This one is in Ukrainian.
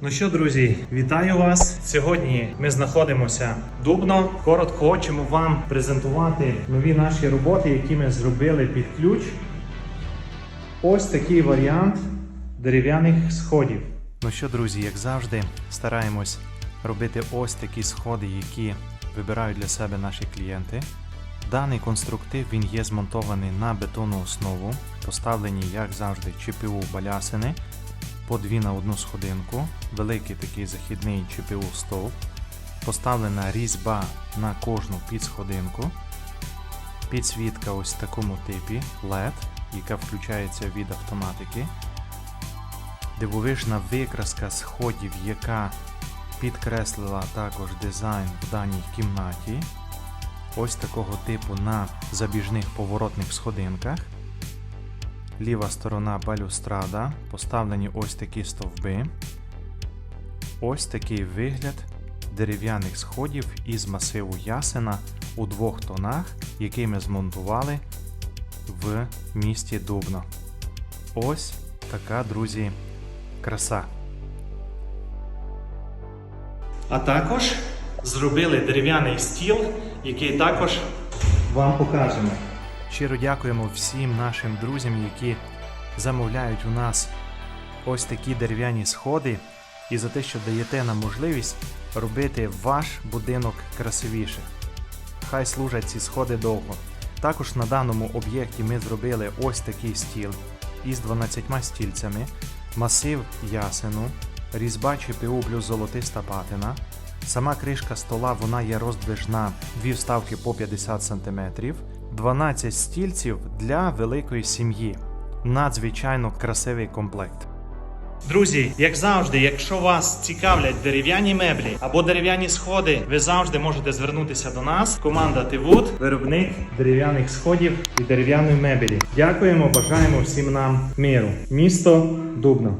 Ну що, друзі, вітаю вас. Сьогодні ми знаходимося Дубно. Коротко хочемо вам презентувати нові наші роботи, які ми зробили під ключ. Ось такий варіант дерев'яних сходів. Ну що, друзі, як завжди, стараємось робити ось такі сходи, які вибирають для себе наші клієнти. Даний конструктив він є змонтований на бетонну основу, поставлені, як завжди, ЧПУ балясини по дві на одну сходинку, великий такий західний ЧПУ стовп, поставлена різьба на кожну підсходинку, підсвітка ось в такому типі LED, яка включається від автоматики, дивовижна викраска сходів, яка підкреслила також дизайн в даній кімнаті. Ось такого типу на забіжних поворотних сходинках. Ліва сторона балюстрада, поставлені ось такі стовби. Ось такий вигляд дерев'яних сходів із масиву ясена у двох тонах, який ми змонтували в місті Дубно. Ось така, друзі, краса. А також зробили дерев'яний стіл, який також вам покажемо. Щиро дякуємо всім нашим друзям, які замовляють у нас ось такі дерев'яні сходи, і за те, що даєте нам можливість робити ваш будинок красивіше. Хай служать ці сходи довго. Також на даному об'єкті ми зробили ось такий стіл із 12 стільцями, масив ясену, різьба ЧПУ плюс золотиста патина. Сама кришка стола вона є роздвижна, дві вставки по 50 см, 12 стільців для великої сім'ї. Надзвичайно красивий комплект. Друзі, як завжди, якщо вас цікавлять дерев'яні меблі або дерев'яні сходи, ви завжди можете звернутися до нас. Команда Тивуд, виробник дерев'яних сходів і дерев'яної мебелі. Дякуємо, бажаємо всім нам миру. Місто Дубно.